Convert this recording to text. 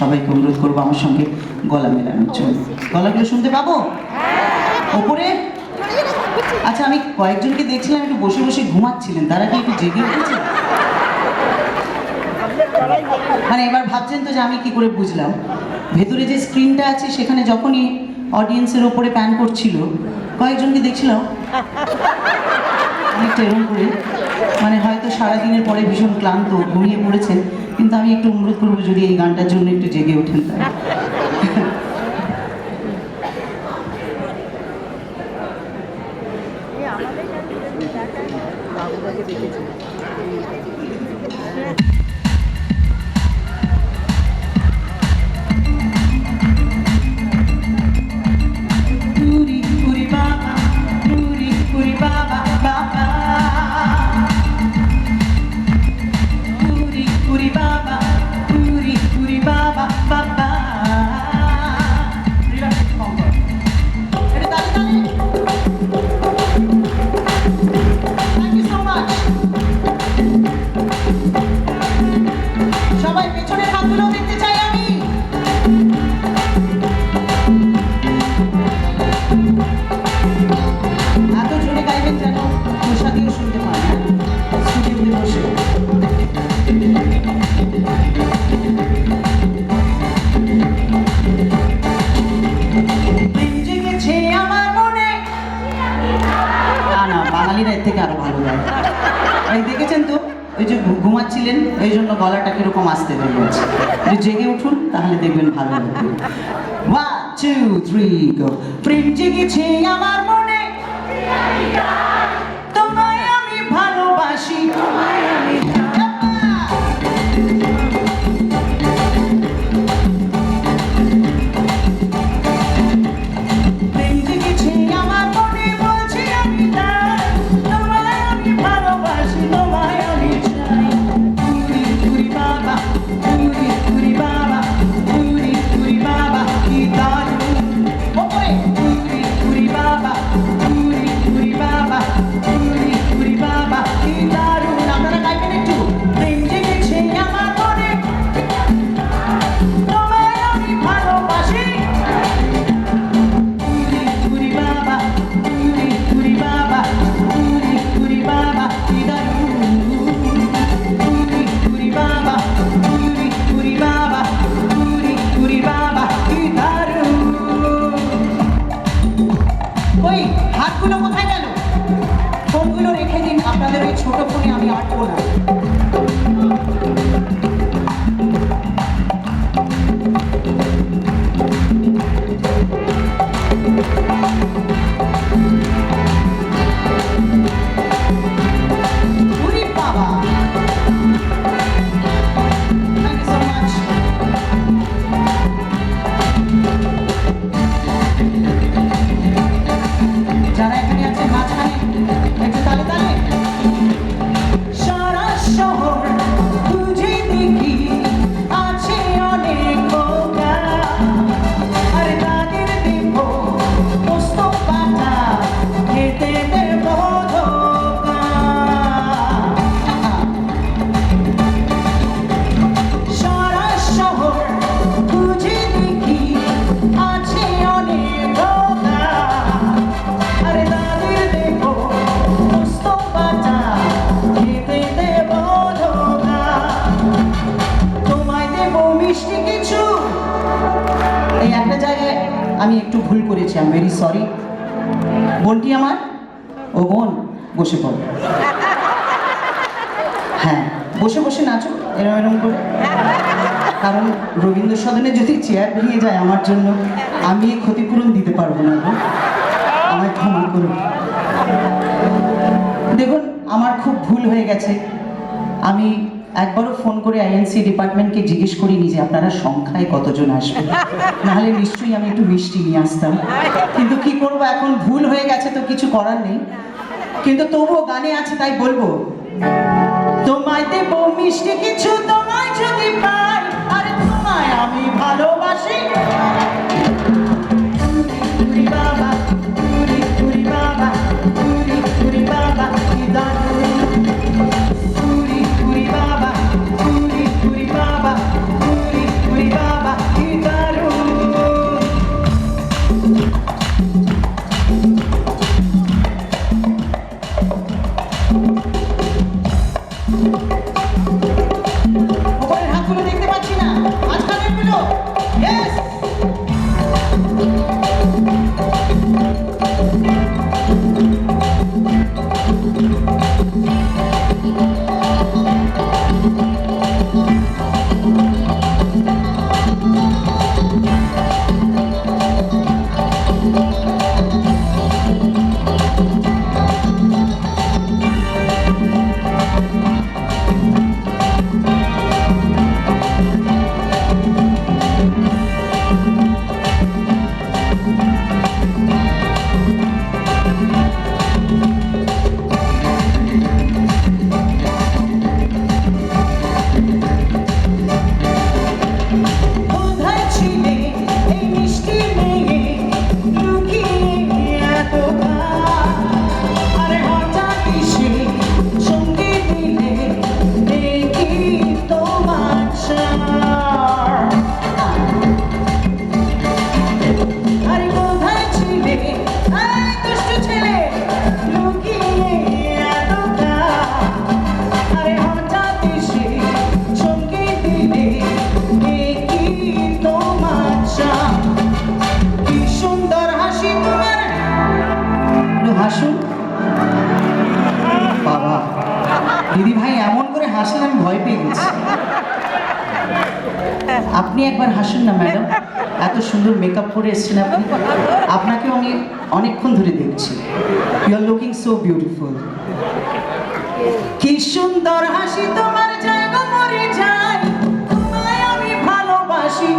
সবাইকে অনুরোধ করব আমার সঙ্গে গলা মেলানোর জন্য। গলাগুলো শুনতে পাবো? ওপরে? আচ্ছা আমি কয়েকজনকে দেখছিলাম একটু বসে বসে ঘুমাচ্ছিলেন। তারা কি একটু জেগে উঠেছে? মানে এবার ভাবছেন তো যে আমি কি করে বুঝলাম। ভেতরে যে স্ক্রিনটা আছে সেখানে যখনই অডিয়েন্সের ওপরে প্যান করছিল কয়েকজনকে দেখছিলাম। অনেকটা এরকম করে। মানে হয়তো সারাদিনের পরে ভীষণ ক্লান্ত ঘুমিয়ে পড়েছেন। কিন্তু আমি একটু অনুরোধ করব যদি এই গানটার জন্য একটু জেগে ওঠেন তাই সবাই পেছনের হাতগুলো দেখতে ঘুমাচ্ছিলেন, এই জন্য গলাটা কীরকম আসতে দেখবেন গেছে। জেগে উঠুন, তাহলে দেখবেন ভালো লাগবে। ওয়ান থ্রি গো প্রেম জেগেছে আমার মনে। তোমায় আমি ভালোবাসি। তোমায় আমি আমি একটু ভুল করেছি আমি ভেরি সরি বোনটি আমার? ও বোন, বসে পড়ো। হ্যাঁ বসে বসে নাচো, এরম এরম করে। কারণ রবীন্দ্র সদনে যদি চেয়ার ভেঙে যায় আমার জন্য, আমি ক্ষতিপূরণ দিতে পারব না। আমায় ক্ষমা করুন। দেখুন, আমার খুব ভুল হয়ে গেছে। আমি একবারও ফোন করে আইএনসি ডিপার্টমেন্টকে জিজ্ঞেস করিনি যে আপনারা সংখ্যায় কতজন আসবে নাহলে নিশ্চয়ই আমি একটু মিষ্টি নিয়ে আসতাম। কিন্তু কি করব, এখন ভুল হয়ে গেছে তো কিছু করার নেই। কিন্তু তবুও গানে আছে, তাই বলব তোমায় দেব মিষ্টি কিছু তোমায় যদি পাই, আরে তোমায় আমি ভালোবাসি। হাসুন। বাবা। দিদি ভাই, এমন করে হাসেন, আমি ভয় পেয়ে গেছি। আপনি একবার হাসুন না, ম্যাডাম। এত সুন্দর মেকআপ করে এসছেন আপনি। আপনাকে আমি অনেকক্ষণ ধরে দেখছি। You are looking so beautiful কি সুন্দর হাসি, তোমার জায়গা মরে যায়। আমি ভালোবাসি।